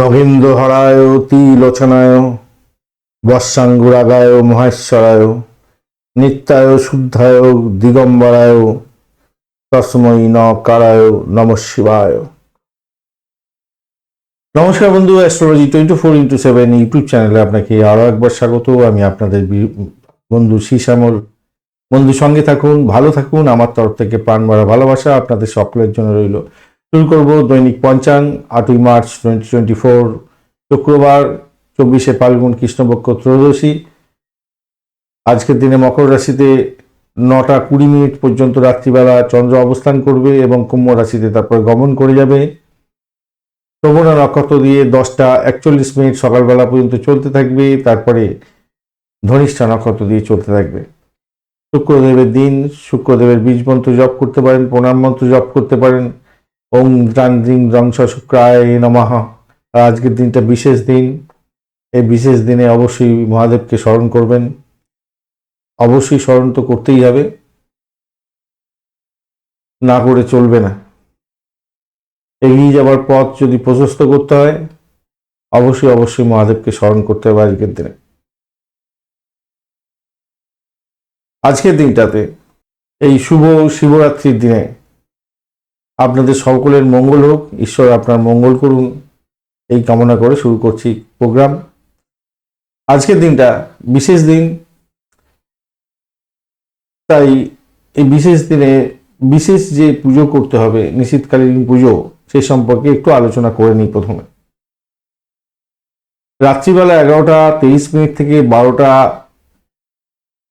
নগেন্দ্র হরায় তিলোচনায়, বর্ষাঙ্গুরাগায় মহেশ্বরায়, নিত্যায় শুদ্ধায় দিগম্বরায়, তসময়ী ন কারায় নম শিবায়। নমস্কার বন্ধু astrology twenty four into seven YouTube চ্যানেলে আপনাকে আরও একবার স্বাগত। আমি আপনাদের বন্ধু শ্যামল বন্ধু সঙ্গে থাকুন, ভালো থাকুন। আমার তরফ থেকে প্রাণ ভরা ভালোবাসা আপনাদের সকলের জন্য রইল। শুরু করব দৈনিক পঞ্চাং, আটই মার্চ টোয়েন্টি টোয়েন্টি ফোর শুক্রবার চব্বিশে ফাল্গুন কৃষ্ণপক্ষ ত্রয়োদশী। আজকের দিনে মকর রাশিতে নটা কুড়ি মিনিট পর্যন্ত রাত্রিবেলা চন্দ্র অবস্থান করবে এবং কুম্ভ রাশিতে তারপর গমন করে যাবে। শ্রবণা নক্ষত্র দিয়ে দশটা একচল্লিশ মিনিট সকালবেলা পর্যন্ত চলতে থাকবে, তারপরে ধনিষ্ঠা নক্ষত্র দিয়ে চলতে থাকবে। শুক্রদেবের দিন, শুক্রদেবের বীজ মন্ত্র জপ করতে পারেন, প্রণাম মন্ত্র জপ করতে পারেন। ওম দ্রাং দ্রিং দ্রংস শুক্রায় নমঃ। আর আজকের দিনটা বিশেষ দিন। এই বিশেষ দিনে অবশ্যই মহাদেবকে স্মরণ করবেন। অবশ্যই স্মরণ তো করতেই হবে। না করে চলবে না। এগিয়ে যাবার পথ যদি প্রশস্ত করতে হয়, অবশ্যই অবশ্যই মহাদেবকে স্মরণ করতে হবে আজকের দিনে। আজকের দিনটাতে এই শুভ শিবরাত্রির দিনে আপনাদের সকলের মঙ্গল হোক। ঈশ্বর আপনার মঙ্গল করুন। এই কামনা করে শুরু করছি প্রোগ্রাম। আজকের দিনটা বিশেষ দিন। তাই এই বিশেষ দিনে বিশেষ যে পুজো করতে হবে নিশীতকালীন পুজো, সে সম্পর্কে একটু আলোচনা করে নিই প্রথমে। রাত্রিবেলা এগারোটা তেইশ মিনিট থেকে বারোটা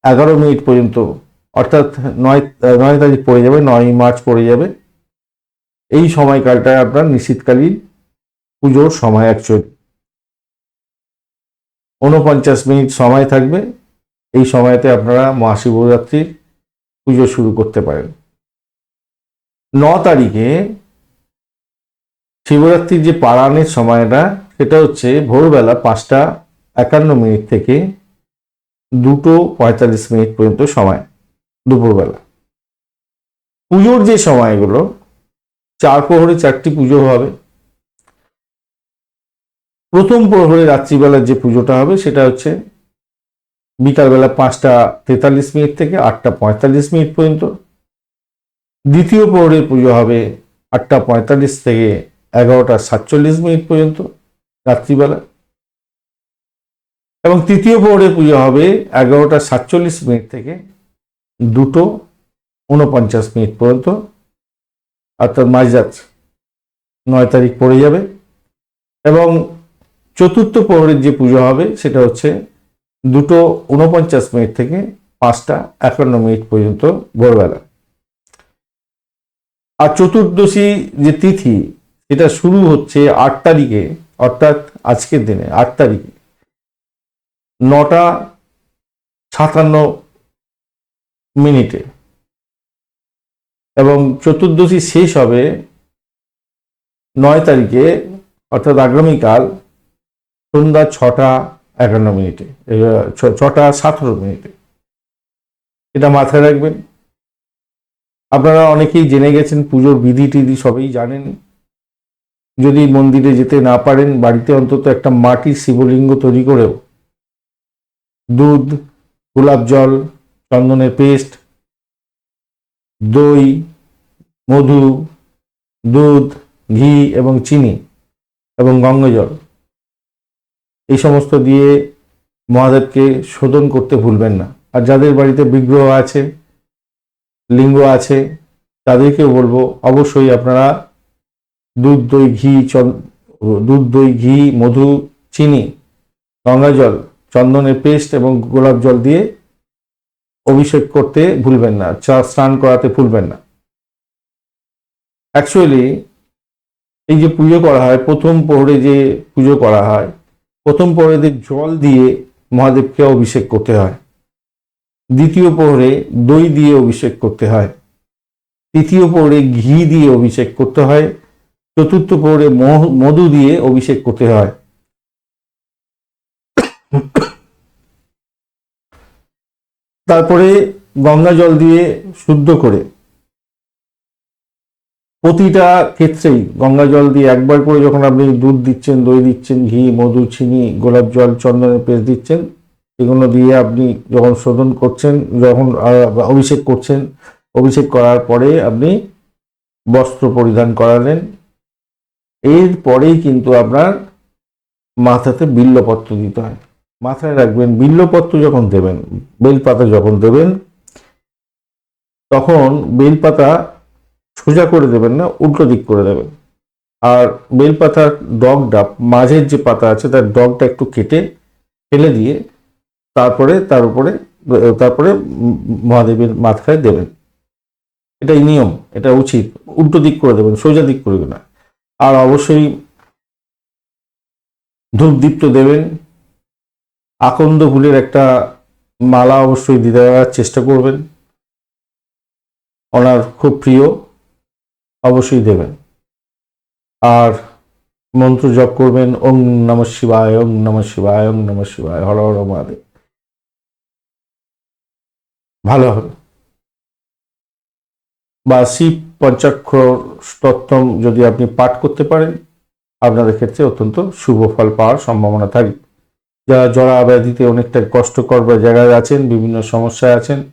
এগারো মিনিট পর্যন্ত, অর্থাৎ নয় নয় তারিখ পড়ে যাবে, নয় মার্চ পড়ে যাবে। এই সময়কালটায় আপনার নিশীতকালীন পুজোর সময় অ্যাকচুয়ালি উনপঞ্চাশ মিনিট সময় থাকবে, এই সময়তে আপনারা মহাশিবরাত্রির পুজো শুরু করতে পারেন। ন তারিখে শিবরাত্রির যে পারায়ণের সময়টা, সেটা হচ্ছে ভোরবেলা পাঁচটা একান্ন মিনিট থেকে দুটো পঁয়তাল্লিশ মিনিট পর্যন্ত সময়, দুপুরবেলা। পুজোর যে সময়গুলো চার প্রহরে চারটি পুজো হবে। প্রথম প্রহরে রাত্রিবেলার যে পুজোটা হবে, সেটা হচ্ছে বিকালবেলা পাঁচটা তেতাল্লিশ মিনিট থেকে আটটা পঁয়তাল্লিশ মিনিট পর্যন্ত। দ্বিতীয় প্রহরের পুজো হবে আটটা পঁয়তাল্লিশ থেকে এগারোটা সাতচল্লিশ মিনিট পর্যন্ত রাত্রিবেলা। এবং তৃতীয় প্রহরের পুজো হবে এগারোটা সাতচল্লিশ মিনিট থেকে দুটো উনপঞ্চাশ মিনিট পর্যন্ত। অর্থাৎ মাঝরাত নয় তারিখ পড়ে যাবে এবং চতুর্থ প্রহরের যে পুজো হবে সেটা হচ্ছে দুটো উনপঞ্চাশ মিনিট থেকে পাঁচটা একান্ন মিনিট পর্যন্ত ভোরবেলা। আর চতুর্দশী যে তিথি এটা শুরু হচ্ছে আট তারিখে, অর্থাৎ আজকের দিনে, আট তারিখে। নটা সাতান্ন মিনিটে। এবং চতুর্দশী শেষ হবে নয় তারিখে, অর্থাৎ আগামীকাল সন্ধ্যা ছটা একান্ন মিনিটে ছটা সতেরো মিনিটে। এটা মাথায় রাখবেন। আপনারা অনেকেই জেনে গেছেন, পুজোর বিধি টিধি সবই জানেন। যদি মন্দিরে যেতে না পারেন, বাড়িতে অন্তত একটা মাটির শিবলিঙ্গ তৈরি করেও দুধ, গোলাপ জল, চন্দনের পেস্ট দই, মধু, দুধ, ঘি এবং চিনি এবং গঙ্গা জল এই সমস্ত দিয়ে মহাদেবকে শোধন করতে ভুলবেন না। আর যাদের বাড়িতে বিগ্রহ আছে, লিঙ্গ আছে, তাদেরকেও বলব অবশ্যই আপনারা দুধ, দই, ঘি দুধ, দই, ঘি, মধু, চিনি গঙ্গা জল চন্দনের পেস্ট এবং গোলাপ জল দিয়ে অভিষেক করতে ভুলবেন না, চা স্নান করাতে ভুলবেন না। অ্যাকচুয়ালি এই যে পুজো করা হয়, প্রথম প্রহরে যে পুজো করা হয়, প্রথম প্রহরে জল দিয়ে মহাদেবকে অভিষেক করতে হয়। দ্বিতীয় প্রহরে দই দিয়ে অভিষেক করতে হয়। তৃতীয় প্রহরে ঘি দিয়ে অভিষেক করতে হয়। চতুর্থ প্রহরে মধু দিয়ে অভিষেক করতে হয়। তারপরে গঙ্গা জল দিয়ে শুদ্ধ করে। প্রতিটা ক্ষেত্রেই গঙ্গা জল দিয়ে একবার করে যখন আপনি দুধ দিচ্ছেন, দই দিচ্ছেন, ঘি, মধু, চিনি, গোলাপ জল, চন্দনের পেস্ট দিচ্ছেন, এগুলো দিয়ে আপনি যখন শোধন করছেন, যখন অভিষেক করছেন, অভিষেক করার পরে আপনি বস্ত্র পরিধান করালেন। এরপরেই কিন্তু আপনার মাথাতে বিল্লপত্র দিতে হয়। মাথায় রাখবেন, বিল্লপত্র যখন দেবেন, বেলপাতা যখন দেবেন, তখন বেলপাতা সোজা করে দেবেন না, উল্টো দিক করে দেবেন। আর বেলপাতার ডগটা, মাঝের যে পাতা আছে, তার ডগটা একটু কেটে ফেলে দিয়ে তারপরে, তার উপরে, তারপরে মহাদেবের মাথায় দেবেন। এটাই নিয়ম, এটা উচিত। উল্টো দিক করে দেবেন, সোজা দিক করবে না। আর অবশ্যই ধূপ দীপ্ত দেবেন আকন্দ ফুলের একটা মালা অবশ্যই দিতে দেওয়ার চেষ্টা করবেন। ওনার খুব প্রিয়, অবশ্যই দেবেন। আর মন্ত্র জপ করবেন, ওং নম শিবায়, ওং নম শিবায়, ওং নম শিবায়, হর হর মহাদেব। ভালো হবে। বা শিব পঞ্চাক্ষর স্তোত্রম যদি আপনি পাঠ করতে পারেন, আপনাদের ক্ষেত্রে অত্যন্ত শুভ ফল পাওয়ার সম্ভাবনা থাকবে। যারা জরা ব্যাধিতে অনেকটা কষ্টকর জায়গায় আছেন, বিভিন্ন সমস্যায় আছেন।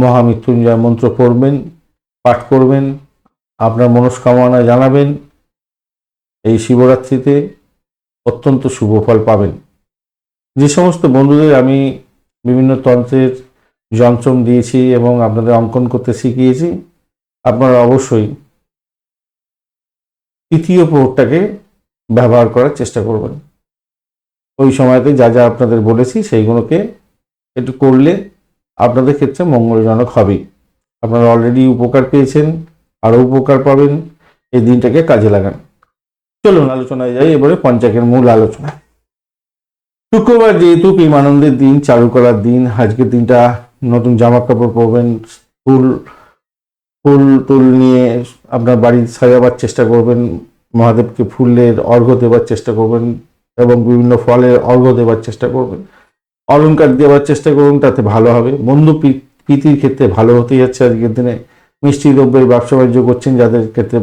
মহামৃত্যুঞ্জয় মন্ত্র পড়বেন, পাঠ করবেন, আপনার মনস্কামনা জানাবেন। এই শিবরাত্রিতে অত্যন্ত শুভ ফল পাবেন। যে সমস্ত বন্ধুদের আমি বিভিন্ন তন্ত্রের যন্ত্রম দিয়েছি এবং আপনাদের অঙ্কন করতে শিখিয়েছি, আপনারা অবশ্যই তৃতীয় প্রহরটাকে ব্যবহার করার চেষ্টা করবেন। ওই সময়তে যা যা আপনাদের বলেছি সেইগুলোকে একটু করলে আপনাদের ক্ষেত্রে মঙ্গলজনক হবে। আপনারা অলরেডি উপকার পেয়েছেন, আরও উপকার পাবেন, এই দিনটাকে কাজে লাগান। চলুন আলোচনায় যাই, এবারে পঞ্চাকের মূল আলোচনা। শুক্রবার যেহেতু প্রেমানন্দের দিন, চারু করার দিন আজকের দিনটা নতুন জামা কাপড় পরবেন, ফুল ফুল টুল নিয়ে আপনার বাড়ি সাজাবার চেষ্টা করবেন, মহাদেবকে ফুলের অর্ঘ্য দেওয়ার চেষ্টা করবেন এবং বিভিন্ন ফলের অর্ঘ্য দেওয়ার চেষ্টা করবেন। অলংকার দেওয়ার চেষ্টা করুন, তাতে ভালো হবে। বন্ধু প্রীতির ক্ষেত্রে ভালো হতে যাচ্ছে আজকের দিনে। মিষ্টি দ্রব্যের ব্যবসা বাণিজ্য করছেন, যাদের ক্ষেত্রে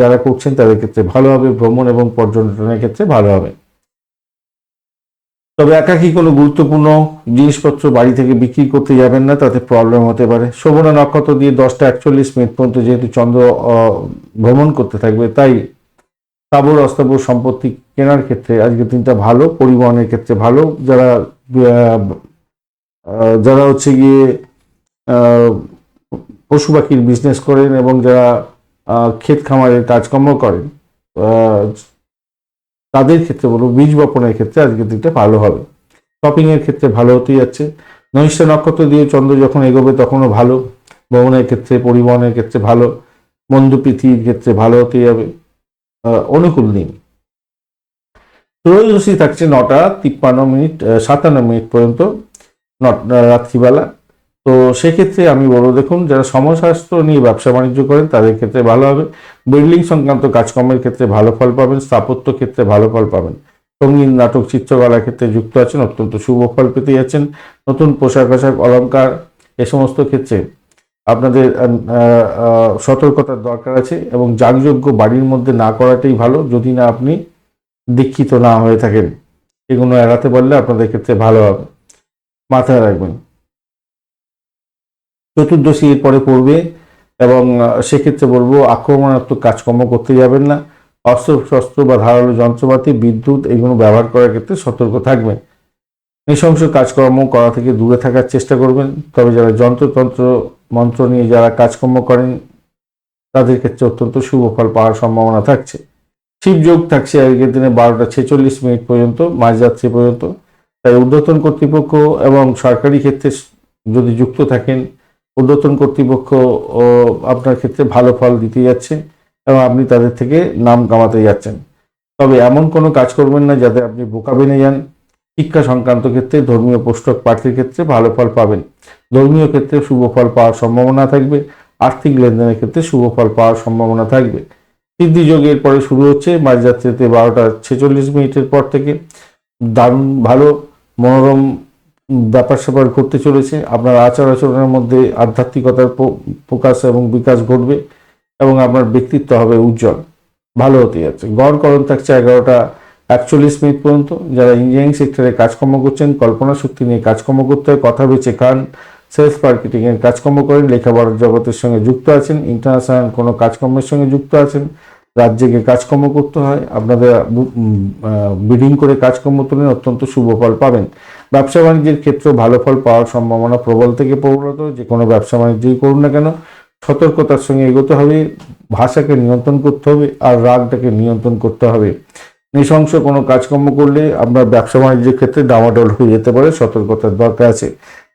যারা করছেন তাদের ক্ষেত্রে ভালো হবে। ভ্রমণ এবং পর্যটনের ক্ষেত্রে ভালো হবে। তবে একাকি কোনো গুরুত্বপূর্ণ জিনিসপত্র বাড়ি থেকে বিক্রি করতে যাবেন না, তাতে প্রবলেম হতে পারে। শোভনা নক্ষত্র দিয়ে দশটা একচল্লিশ মিনিট পর্যন্ত যেহেতু চন্দ্র ভ্রমণ করতে থাকবে, তাই স্থাবর অস্থাবর সম্পত্তি কেনার ক্ষেত্রে আজকের দিনটা ভালো, পরিবহনের ক্ষেত্রে ভালো। যারা যারা হচ্ছে গিয়ে পশু পাখির বিজনেস করেন এবং যারা ক্ষেত খামারের কাজকর্ম করেন তাদের ক্ষেত্রে বলব বীজ বপনের ক্ষেত্রে আজকের দিনটা ভালো হবে। শপিংয়ের ক্ষেত্রে ভালো হতেই যাচ্ছে। নৈশা নক্ষত্র দিয়ে চন্দ্র যখন এগোবে তখনও ভালো। ভ্রমণের ক্ষেত্রে, পরিবহনের ক্ষেত্রে ভালো। মন্দপ্রীতির ক্ষেত্রে ভালো হতে যাবে। অনুকূল দিন। ত্রয়োদশী থাকছে নটা, তিপ্পান্ন মিনিট সাতান্ন মিনিট পর্যন্ত রাত্রিবেলা। তো সেক্ষেত্রে আমি বলব, দেখুন, যারা সমস্বাস্থ্য নিয়ে ব্যবসা বাণিজ্য করেন, তাদের ক্ষেত্রে ভালো হবে। বিল্ডিং সংক্রান্ত কাজকর্মের ক্ষেত্রে ভালো ফল পাবেন, স্থাপত্য ক্ষেত্রে ভালো ফল পাবেন। সংগীত, নাটক, চিত্রকলার ক্ষেত্রে যুক্ত আছেন, অত্যন্ত শুভ ফল পেতে যাচ্ছেন। নতুন পোশাক, আশাক অলঙ্কার এ সমস্ত ক্ষেত্রে আপনাদের সতর্কতার দরকার আছে এবং যাগযজ্ঞ বাড়ির মধ্যে না করাটাই ভালো যদি না আপনি দীক্ষিত না হয়ে থাকেন। এগুলো এড়াতে পারলে আপনাদের ক্ষেত্রে ভালো হবে। মাথায় রাখবেন। চতুর্দশী এরপরে পড়বে এবং সেক্ষেত্রে বলব আক্রমণাত্মক কাজকর্ম করতে যাবেন না। অস্ত্র, শস্ত্র বা ধারালো যন্ত্রপাতি, বিদ্যুৎ এগুলো ব্যবহার করার ক্ষেত্রে সতর্ক থাকবেন। নৃশংস কাজকর্ম করা থেকে দূরে থাকার চেষ্টা করবেন। তবে যারা যন্ত্রতন্ত্র মন্ত্র নিয়ে যারা কাজকর্ম করেন, তাদের ক্ষেত্রে অত্যন্ত শুভ ফল পাওয়ার সম্ভাবনা থাকছে। শিবযোগ থাকছে আজকের দিনে বারোটা ছেচল্লিশ মিনিট পর্যন্ত, মাঝরাত্রি পর্যন্ত। তাই ঊর্ধ্বতন কর্তৃপক্ষ এবং সরকারি ক্ষেত্রে যদি যুক্ত থাকেন, ঊর্ধ্বতন কর্তৃপক্ষ আপনার ক্ষেত্রে ভালো ফল দিতে যাচ্ছে এবং আপনি তাদের থেকে নাম কামাতে যাচ্ছেন। তবে এমন কোনো কাজ করবেন না যাতে আপনি বোকা বেনে যান। শিক্ষা সংক্রান্ত ক্ষেত্রে, ধর্মীয় পুস্তক পাঠের ক্ষেত্রে ভালো ফল পাবেন। ধর্মীয় ক্ষেত্রে শুভ ফল পাওয়ার সম্ভাবনা থাকবে, আর্থিক লেনদেনের ক্ষেত্রে শুভ ফল পাওয়ার সম্ভাবনা থাকবে। সিদ্ধি যোগের পরে শুরু হচ্ছে মাঝরাত্রিতে বারোটা ছেচল্লিশ মিনিটের পর থেকে। দারুণ ভালো, মনোরম ব্যাপার স্যাপার ঘটতে চলেছে। আপনার আচার আচরণের মধ্যে আধ্যাত্মিকতার প্রকাশ এবং বিকাশ ঘটবে এবং আপনার ব্যক্তিত্ব হবে উজ্জ্বল। ভালো হতে যাচ্ছে। গড় করণ থাকছে এগারোটা একচল্লিশ মিনিট পর্যন্ত। যারা ইঞ্জিনিয়ারিং সেক্টরে কাজকর্ম করছেন, কল্পনা শক্তি নিয়ে কাজকর্ম করতে হয়, কথা বেছে খান সেলস মার্কেটিং এর কাজকর্ম করেন লেখাপড়ার জগতের সঙ্গে যুক্ত আছেন ইন্টারন্যাশনাল কোনো কাজকর্মের সঙ্গে যুক্ত আছেন, রাজ্যে গিয়ে কাজকর্ম করতে হয়, আপনাদের বিডিং করে কাজকর্ম তুলেন অত্যন্ত শুভ ফল পাবেন। ব্যবসা বাণিজ্যের ক্ষেত্রেও ভালো ফল পাওয়ার সম্ভাবনা প্রবল থেকে প্রবলত, যে কোনো ব্যবসা বাণিজ্যই করুন না কেন, সতর্কতার সঙ্গে এগোতে হবে, ভাষাকে নিয়ন্ত্রণ করতে হবে, আর রাগটাকে নিয়ন্ত্রণ করতে হবে। নৃশংস কোনো কাজকর্ম করলে আপনার ব্যবসা বাণিজ্যের ক্ষেত্রে ডামাডোল হয়ে যেতে পারে, সতর্কতার দরকার আছে।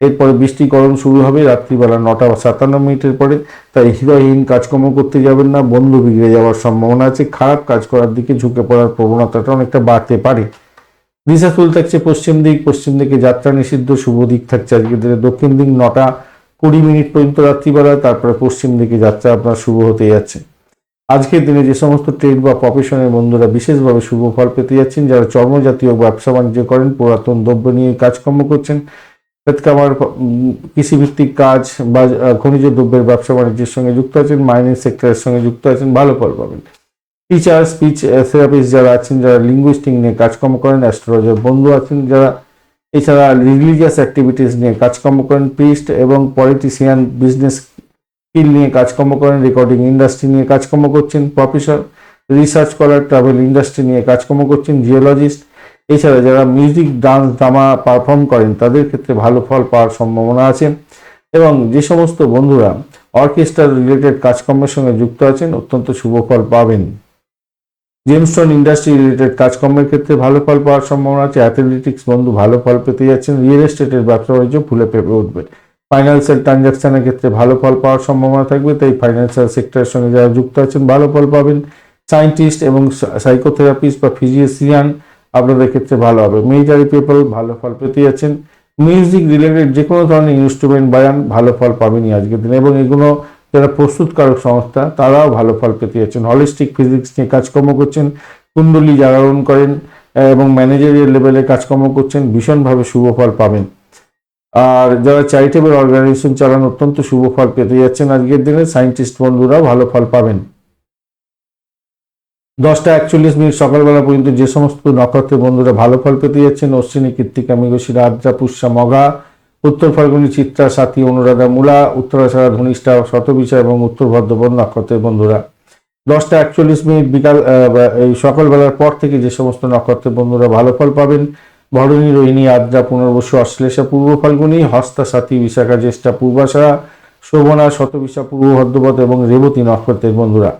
এরপরে বৃষ্টিকরণ শুরু হবে রাত্রিবেলা নটা বা সাতান্ন মিনিটের পরে, তাই হৃদয়হীন কাজকর্ম করতে যাবেন না, বন্ধু বিগড়ে যাওয়ার সম্ভাবনা আছে, খারাপ কাজ করার দিকে ঝুঁকে পড়ার প্রবণতাটা অনেকটা বাড়তে পারে। দিশা চুল থাকছে পশ্চিম দিক, পশ্চিম দিকে যাত্রা নিষিদ্ধ, শুভ দিক থাকছে আজকে দিনে। দক্ষিণ দিক নটা কুড়ি মিনিট পর্যন্ত রাত্রিবেলা, তারপরে পশ্চিম দিকে যাত্রা আপনার শুভ হতে যাচ্ছে। আজকের দিনে যে সমস্ত ট্রেড বা প্রফেশনের বন্ধুরা বিশেষভাবে শুভ ফল পেতে যাচ্ছেন, যারা চর্মজাতীয় ব্যবসা বাণিজ্য করেন, পুরাতন দ্রব্য নিয়ে কাজকর্ম করছেন ক্ষেতকামার কৃষিভিত্তিক কাজ বা খনিজ দ্রব্যের ব্যবসা বাণিজ্যের সঙ্গে যুক্ত আছেন মাইনিং সেক্টরের সঙ্গে যুক্ত আছেন, ভালো ফল পাবেন। টিচার স্পিচ থেরাপিস্ট যারা আছেন, যারা লিঙ্গুইস্টিক নিয়ে কাজকর্ম করেন অ্যাস্ট্রোলজার বন্ধু আছেন, যারা এছাড়া রিলিজিয়াস অ্যাক্টিভিটিস নিয়ে কাজকর্ম করেন প্রিস্ট এবং পলিটিশিয়ান বিজনেস স্কিল নিয়ে কাজকর্ম করেন রেকর্ডিং ইন্ডাস্ট্রি নিয়ে কাজকর্ম করছেন প্রফেসর রিসার্চ করার ট্রাভেল ইন্ডাস্ট্রি নিয়ে কাজকর্ম করছেন জিওলজিস্ট এছাড়া যারা মিউজিক ডান্স ড্রামা পারফর্ম করেন, তাদের ক্ষেত্রে ভালো ফল পাওয়ার সম্ভাবনা আছে। এবং যে সমস্ত বন্ধুরা অর্কেস্ট্রা রিলেটেড কাজকর্মের সঙ্গে যুক্ত আছেন, অত্যন্ত শুভ ফল পাবেন। জেমস্টোন ইন্ডাস্ট্রি রিলেটেড কাজকর্মের ক্ষেত্রে ভালো ফল পাওয়ার সম্ভাবনা আছে। অ্যাথলেটিক্স বন্ধু ভালো ফল পেতে যাচ্ছেন। রিয়েল এস্টেটের ব্যবসা বাণিজ্য ফুলে পেঁপে উঠবে। ফাইন্যান্সিয়াল ট্রানজাকশনের ক্ষেত্রে ভালো ফল পাওয়ার সম্ভাবনা থাকবে, তাই ফাইন্যান্সিয়াল সেক্টরের সঙ্গে যারা যুক্ত আছেন ভালো ফল পাবেন। সায়েন্টিস্ট এবং সাইকোথেরাপিস্ট বা ফিজিওসিয়ান আপনাদের ক্ষেত্রে ভালো হবে। মিলিটারি পিপল ভালো ফল পেতে যাচ্ছেন। মিউজিক রিলেটেড যে কোনো ধরনের ইনস্ট্রুমেন্ট বায়ান ভালো ফল পাবেনই আজকের দিনে। এবং এগুলো যারা প্রস্তুতকারক সংস্থা, তারাও ভালো ফল পেতে যাচ্ছেন। হলিস্টিক ফিজিক্স নিয়ে কাজকর্ম করছেন, কুণ্ডলী জাগরণ করেন, এবং ম্যানেজারিয়াল লেভেলে কাজকর্ম করছেন, ভীষণভাবে শুভ ফল পাবেন। আর যারা চ্যারিটেবল অর্গানাইজেশন চালান, অত্যন্ত শুভ ফল পেতে যাচ্ছেন আজকের দিনে। সায়েন্টিস্ট বন্ধুরা ভালো ফল পাবেন। দশটা একচল্লিশ মিনিট সকালবেলা পর্যন্ত যে সমস্ত নক্ষত্রের বন্ধুরা ভালো ফল পেতে যাচ্ছেন, অশ্বিনী, কৃত্তিকা মৃগশিরা আদ্রা পুষ্যা মগা উত্তর ফাল্গুনী, চিত্রা, সাথী, অনুরাধা, মূলা উত্তরাষাঢ়া ধনিষ্ঠা, শতবিশা এবং উত্তর ভদ্রপদ নক্ষত্রের বন্ধুরা। দশটা একচল্লিশ মিনিট বিকাল এই সকালবেলার পর থেকে যে সমস্ত নক্ষত্রের বন্ধুরা ভালো ফল পাবেন ভরণী রোহিণী আদ্রা পুনর্বসু অশ্লেষা পূর্ব ফাল্গুনী হস্তা সাথী বিশাখা জ্যেষ্ঠা পূর্বাশা শোভনা শতবিশা পূর্ব ভদ্রপদ এবং রেবতী নক্ষত্রের বন্ধুরা।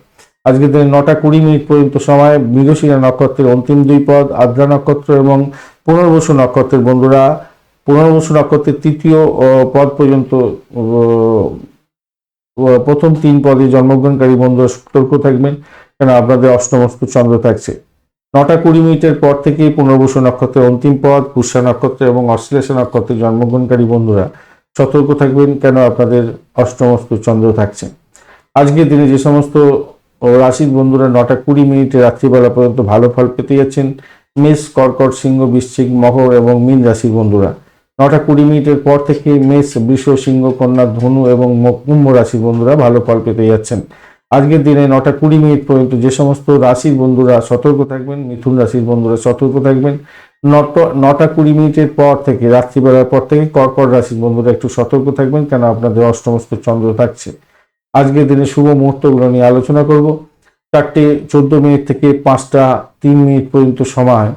আজকের দিনে নটা কুড়ি মিনিট পর্যন্ত সময়, মৃগশিরা নক্ষত্রের অন্তিম দুই পদ, আদ্রা নক্ষত্র এবং পুনর্বসু নক্ষত্রের বন্ধুরা। পুনর্বসু নক্ষত্রের তৃতীয় পদ পর্যন্ত প্রথম তিন পদে জন্মগ্রহণকারী বন্ধুরা সতর্ক থাকবেন। কেন? আপনাদের অষ্টমস্ত চন্দ্র থাকছে। নটা কুড়ি মিনিটের পর থেকেই পুনর্বসু নক্ষত্রের অন্তিম পদ পুষ্যা নক্ষত্র এবং অশ্লেষা নক্ষত্রের জন্মগ্রহণকারী বন্ধুরা। সতর্ক থাকবেন কেন আপনাদের অষ্টমস্ত চন্দ্র থাকছে। আজকের দিনে যে সমস্ত রাশির বন্ধুরা নটা কুড়ি মিনিটে রাত্রিবেলা পর্যন্ত ভালো ফল পেতে যাচ্ছেন, মেষ, কর্কট, সিংহ, বৃশ্চিক মকর এবং মীন রাশির বন্ধুরা। নটা কুড়ি মিনিটের পর থেকে মেষ, বৃষ, সিংহ, কন্যা, ধনু এবং কুম্ভ রাশির বন্ধুরা ভালো ফল পেতে যাচ্ছেন। আজকের দিনে নটা কুড়ি মিনিট পর্যন্ত যে সমস্ত রাশির বন্ধুরা সতর্ক থাকবেন, মিথুন রাশির বন্ধুরা সতর্ক থাকবেন। নটা কুড়ি মিনিটের পর থেকে, রাত্রিবেলার পর থেকে কর্কট রাশির বন্ধুরা একটু সতর্ক থাকবেন, কেন আপনাদের অষ্টমস্ত চন্দ্র থাকছে। আজকের দিনে শুভ মুহূর্তগুলো নিয়ে আলোচনা করব। চারটে চোদ্দ মিনিট থেকে পাঁচটা তিন মিনিট পর্যন্ত সময়।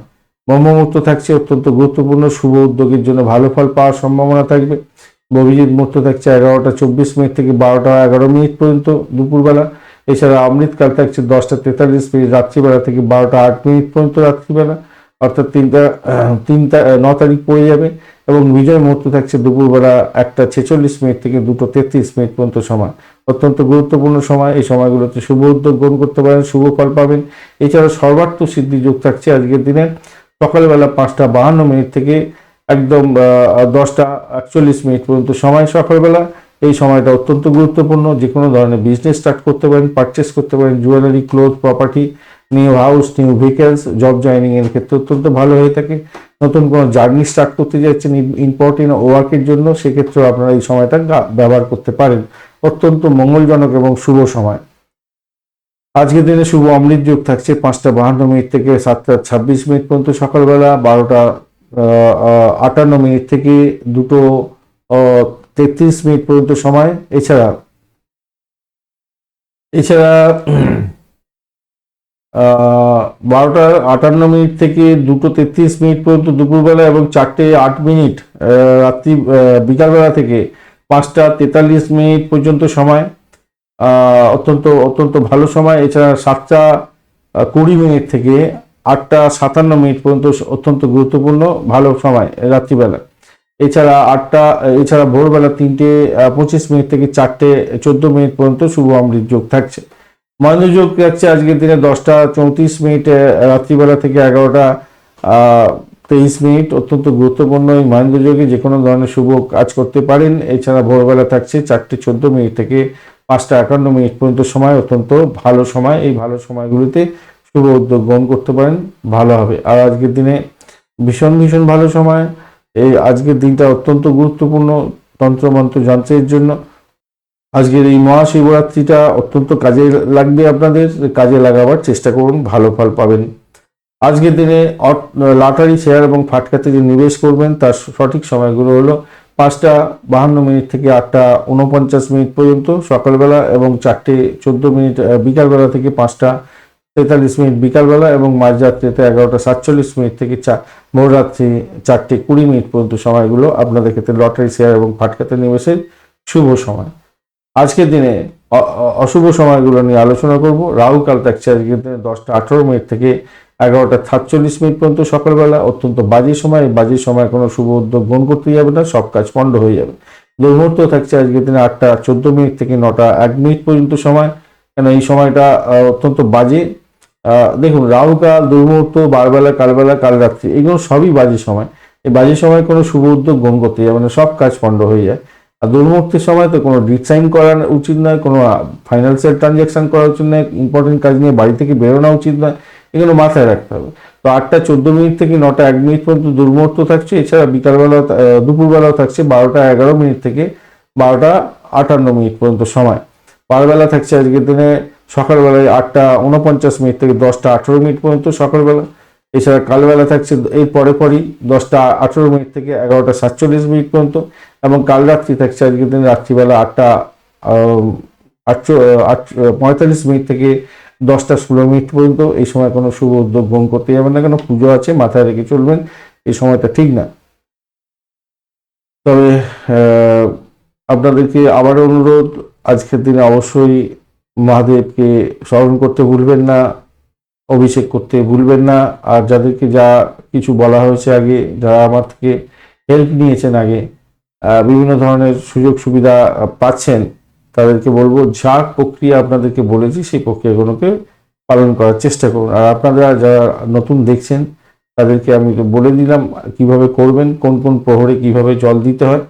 ব্রহ্মমুহূর্ত থাকছে অত্যন্ত গুরুত্বপূর্ণ, শুভ উদ্যোগের জন্য ভালো ফল পাওয়ার সম্ভাবনা থাকবে। অভিজিৎ মুহূর্ত থাকছে এগারোটা, চব্বিশ মিনিট থেকে বারোটা, এগারো মিনিট পর্যন্ত দুপুরবেলা। এছাড়া অমৃতকাল থাকছে দশটা, তেতাল্লিশ মিনিট রাত্রিবেলা থেকে বারোটা, আট মিনিট পর্যন্ত রাত্রিবেলা। অর্থাৎ তিনটা তিনটা ন তারিখ পড়ে যাবে এবং বিজয় মুহূর্ত থাকছে দুপুরবেলা একটা ছেচল্লিশ মিনিট থেকে দুটো তেত্রিশ মিনিট পর্যন্ত সময় অত্যন্ত গুরুত্বপূর্ণ সময়। এই সময়গুলোতে শুভ উদ্যোগ গ্রহণ করতে পারেন, শুভ ফল পাবেন। এছাড়া সর্বার্থ সিদ্ধি যোগ থাকছে আজকের দিনে। সকালবেলা পাঁচটা বাহান্ন মিনিট থেকে একদম দশটা একচল্লিশ মিনিট পর্যন্ত সময় সকালবেলা। এই সময়টা অত্যন্ত গুরুত্বপূর্ণ। যে কোনো ধরনের বিজনেস স্টার্ট করতে পারেন পারচেস করতে পারেন jewellery cloth property new house new vehicles job joining এর ক্ষেত্রে অত্যন্ত ভালো হয়ে থাকে। নতুন কোনো জার্নি স্টার্ট করতে যাচ্ছেন ইম্পর্টেন্ট ওয়ার্কের জন্য, সেক্ষেত্রেও আপনারা এই সময়টা ব্যবহার করতে পারেন। অত্যন্ত মঙ্গলজনক এবং শুভ সময়। আজকের দিনে শুভ অমৃত যোগ থাকছে পাঁচটা বাহান্ন মিনিট থেকে সাতটা ছাব্বিশ মিনিট পর্যন্ত সকালবেলা, বারোটা আটান্ন মিনিট থেকে দুটো তেত্রিশ মিনিট পর্যন্ত সময়। এছাড়া এছাড়া বারোটা আটান্ন মিনিট থেকে দুটো তেত্রিশ মিনিট পর্যন্ত দুপুরবেলা এবং চারটে আট মিনিট রাত্রি বিকালবেলা থেকে পাঁচটা তেতাল্লিশ মিনিট পর্যন্ত সময়। অত্যন্ত অত্যন্ত ভালো সময়। এছাড়া সাতটা কুড়ি মিনিট থেকে আটটা সাতান্ন মিনিট পর্যন্ত অত্যন্ত গুরুত্বপূর্ণ, ভালো সময়, রাত্রিবেলা। এছাড়া আটটা, এছাড়া ভোরবেলা তিনটে পঁচিশ মিনিট থেকে চারটে, চোদ্দ মিনিট পর্যন্ত শুভ অমৃত যোগ থাকছে। মহেন্দ্র যোগ থাকছে আজকের দিনে দশটা চৌত্রিশ মিনিট রাত্রিবেলা থেকে এগারোটা তেইশ মিনিট। অত্যন্ত গুরুত্বপূর্ণ এই মহেন্দ্র যোগে যে কোনো ধরনের শুভ কাজ করতে পারেন। এছাড়া ভোরবেলা থাকছে চারটে চোদ্দ মিনিট থেকে পাঁচটা একান্ন মিনিট পর্যন্ত সময়, অত্যন্ত ভালো সময়। এই ভালো সময়গুলিতে শুভ উদ্যোগ গ্রহণ করতে পারেন, ভালো হবে। আর আজকের দিনে ভীষণ ভীষণ ভালো সময়। এই আজকের দিনটা অত্যন্ত গুরুত্বপূর্ণ তন্ত্রমন্ত্র যন্ত্রের জন্য। আজকের এই মহাশিবরাত্রিটা অত্যন্ত কাজে লাগবে আপনাদের, কাজে লাগাবার চেষ্টা করুন, ভালো ফল পাবেন। আজকের দিনে লটারি, শেয়ার এবং ফাটকাতে যে নিবেশ করবেন, তার সঠিক সময়গুলো হলো পাঁচটা বাহান্ন মিনিট থেকে আটটা উনপঞ্চাশ মিনিট পর্যন্ত, সকালবেলা এবং চারটে চোদ্দ মিনিট বিকালবেলা থেকে পাঁচটা তেতাল্লিশ মিনিট বিকালবেলা এবং মাঝরাত্রিতে এগারোটা সাতচল্লিশ মিনিট থেকে চা ভোররাত্রি চারটে কুড়ি মিনিট পর্যন্ত সময়গুলো আপনাদের ক্ষেত্রে লটারি, শেয়ার এবং ফাটকাতে নিবেশের শুভ সময়। আজকের দিনে অশুভ সময়গুলো নিয়ে আলোচনা করব। রাহু কাল থাকছে আজকের দিনে দশটা আঠেরো মিনিট থেকে এগারোটা সাতচল্লিশ মিনিট পর্যন্ত সকালবেলা। অত্যন্ত বাজে সময়। বাজে সময় কোনো শুভ উদ্যোগ গ্রহণ করতে যাবে না। সব কাজ পণ্ড হয়ে যাবে। দুর্মুহূর্ত থাকছে আজকের দিনে আটটা চোদ্দ মিনিট থেকে নটা এক মিনিট পর্যন্ত সময়। কেন এই সময়টা অত্যন্ত বাজে। দেখুন রাহুকাল দুর্মুহূর্ত, বারবেলা, কালবেলা কাল রাত্রি এগুলো সবই বাজে সময়। এই বাজে সময় কোনো শুভ উদ্যোগ গ্রহণ করতে যাবে না সব কাজ পণ্ড হয়ে যায়। আর দুর্মুহূর্তের সময় তো কোনো ডিসাইন করা উচিত নয়, কোনো ফাইন্যান্সিয়াল ট্রানজ্যাকশন করা উচিত নয় ইম্পর্টেন্ট কাজ নিয়ে বাড়ি থেকে বেরোনো উচিত নয়, এগুলো মাথায় রাখতে হবে। তো আটটা চোদ্দ মিনিট থেকে নটা এক মিনিট পর্যন্ত দুর্মুহূর্ত থাকছে, এছাড়া বিকালবেলা দুপুরবেলাও থাকছে বারোটা এগারো মিনিট থেকে বারোটা আটান্ন মিনিট পর্যন্ত সময়। বারবেলা থাকছে আজকের দিনে সকালবেলায় আটটা উনপঞ্চাশ মিনিট থেকে দশটা আঠেরো মিনিট পর্যন্ত সকালবেলা। এছাড়া কালবেলা থাকছে এর পরে পরই দশটা আঠেরো মিনিট থেকে এগারোটা সাতচল্লিশ মিনিট পর্যন্ত এবং কাল রাত্রি থাকছে আজকের দিন রাত্রিবেলা আটটা আটচো, আট, পঁয়তাল্লিশ মিনিট থেকে দশটা ষোলো মিনিট পর্যন্ত এই সময় কোনো শুভ উদ্যোগ গ্রহণ করতে যাবেন না কেন? পুজো আছে, মাথায় রেখে চলবেন, এই সময়টা ঠিক না। তবে আপনাদেরকে আবারও অনুরোধ, আজকের দিনে অবশ্যই মহাদেবকে স্মরণ করতে ভুলবেন না, অভিষেক করতে ভুলবেন না, আর যাদেরকে যা কিছু বলা হয়েছে আগে, যারা আমার থেকে হেল্প নিয়েছেন আগে বিভিন্ন ধরনের সুযোগ সুবিধা পাচ্ছেন, তাদেরকে বলব যা প্রক্রিয়া আপনাদেরকে বলেছি সেই প্রক্রিয়াগুলোকে পালন করার চেষ্টা করুন। আর আপনারা যারা নতুন দেখছেন, তাদেরকে আমি বলে দিলাম কীভাবে করবেন, কোন কোন প্রহরে কীভাবে জল দিতে হয়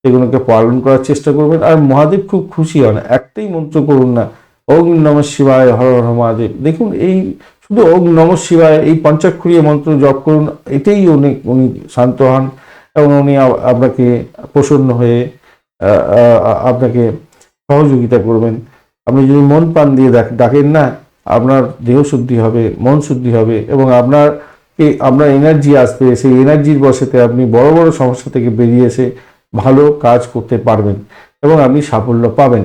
সেগুলোকে পালন করার চেষ্টা করবেন। আর মহাদেব খুব খুশি হন, একটাই মন্ত্র করুন না ওম নম শিবায়, হর হর মহাদেব। দেখুন, এই শুধু ওম নম শিবায়, এই পঞ্চাক্ষরীয় মন্ত্র জপ করুন এটাই উনি উনি শান্ত হন এবং উনি আপনাকে প্রসন্ন হয়ে আপনাকে সহযোগিতা করবেন। আপনি যদি মন প্রাণ দিয়ে ডাক- ডাকেন না, আপনার দেহ শুদ্ধি হবে, মন শুদ্ধি হবে এবং আপনার আপনার এনার্জি আসবে, সেই এনার্জির বসেতে আপনি বড় বড় সমস্যা থেকে বেরিয়ে এসে ভালো কাজ করতে পারবেন এবং আপনি সাফল্য পাবেন।